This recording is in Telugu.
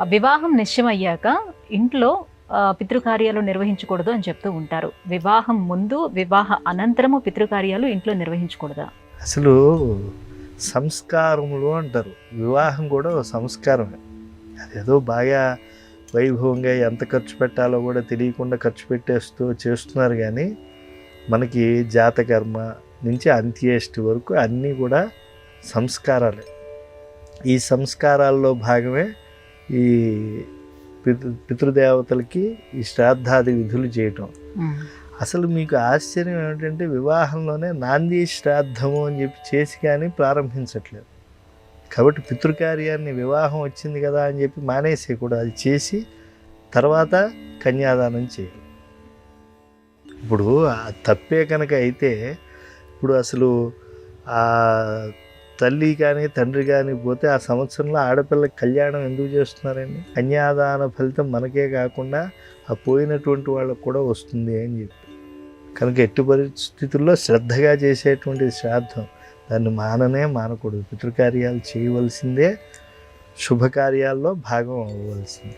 ఆ వివాహం నిశ్చయమయ్యాక ఇంట్లో పితృకార్యాలు నిర్వహించకూడదు అని చెప్తూ ఉంటారు. వివాహం ముందు వివాహ అనంతరము పితృకార్యాలు ఇంట్లో నిర్వహించకూడదా? అసలు సంస్కారములు అంటారు. వివాహం కూడా సంస్కారమే. అదేదో బాగా వైభవంగా ఎంత ఖర్చు పెట్టాలో కూడా తెలియకుండా ఖర్చు పెట్టేస్తూ చేస్తున్నారు కానీ మనకి జాతకర్మ నుంచి అంత్యేష్టి వరకు అన్నీ కూడా సంస్కారాలే. ఈ సంస్కారాల్లో భాగమే ఈ పితృ పితృదేవతలకి ఈ శ్రాద్ధాది విధులు చేయటం. అసలు మీకు ఆశ్చర్యం ఏమిటంటే వివాహంలోనే నాంది శ్రాద్ధము అని చెప్పి చేసి కానీ ప్రారంభించట్లేదు. కాబట్టి పితృకార్యాన్ని వివాహం వచ్చింది కదా అని చెప్పి మానేసి కూడా అది చేసి తర్వాత కన్యాదానం చేయాలి. ఇప్పుడు తప్పే కనుక అయితే ఇప్పుడు అసలు తల్లి కానీ తండ్రి కానీ పోతే ఆ సంవత్సరంలో ఆడపిల్ల కళ్యాణం ఎందుకు చేస్తున్నారండి? కన్యాదాన ఫలితం మనకే కాకుండా ఆ పోయినటువంటి వాళ్ళకు కూడా వస్తుంది అని చెప్పి. కనుక ఎట్టి పరిస్థితుల్లో శ్రద్ధగా చేసేటువంటి శ్రాద్ధం దాన్ని మాననే మానకూడదు. పితృకార్యాలు చేయవలసిందే శుభకార్యాల్లో భాగం అవ్వవలసింది.